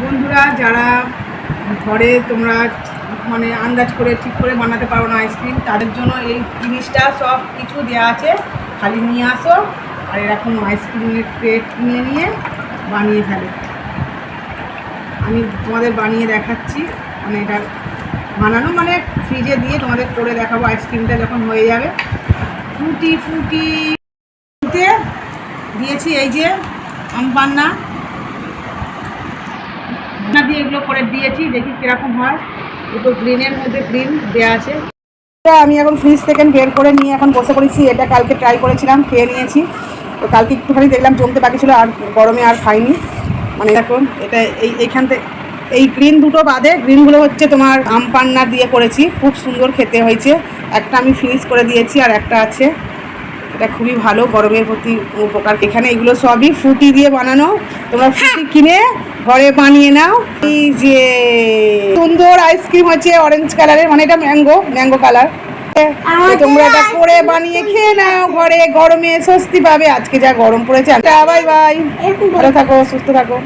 বন্ধুরা, যারা ঘরে তোমরা মানে আন্দাজ করে, ঠিক করে বানাতে পারো না আইসক্রিম তাদের জন্য এই জিনিসটা সব কিছু দেওয়া আছে। খালি নিয়ে আসো আর এরকম আইসক্রিমের প্লেট কিনে নিয়ে বানিয়ে ফেলো। আমি তোমাদের বানিয়ে দেখাচ্ছি। মানে এটা বানানো মানে ফ্রিজে দিয়ে তোমাদের করে দেখাবো আইসক্রিমটা যখন হয়ে যাবে। ফুটি ফুটি দিয়েছি এই যে আম পান্না। না দিয়ে এগুলো করে দিয়েছি, দেখি কীরকম হয়। দুটো গ্রিনের মধ্যে গ্রিন দেওয়া আছে। আমি এখন ফ্রিজ থেকে বের করে নিয়ে এখন বসে পড়েছি, এটা কালকে ট্রাই করেছিলাম, খেয়ে নিয়েছি। তো কালকে একটুখানি দেখলাম জমতে বাকি ছিল আর গরমে আর খাইনি। মানে এখন এটা এই এইখান থেকে, এই গ্রিন দুটো বাদে গ্রিনগুলো হচ্ছে তোমার আম পান্না দিয়ে করেছি, খুব সুন্দর খেতে হয়েছে। একটা আমি ফিনিশ করে দিয়েছি আর একটা আছে। এটা খুবই ভালো গরমের প্রতি উপকার। এখানে এগুলো সবই ফ্রুটি দিয়ে বানানো। তোমরা ফ্রুটি কিনে ঘরে বানিয়ে নাও। এই যে সুন্দর আইসক্রিম হচ্ছে অরেঞ্জ কালারের মানে এটা ম্যাঙ্গো ম্যাঙ্গো কালার তোমরা এটা করে বানিয়ে খেয়ে নাও ঘরে গরমে স্বস্তি পাবে। আজকে যা গরম পড়েছে বাই বাই। ভালো থাকো সুস্থ থাকো।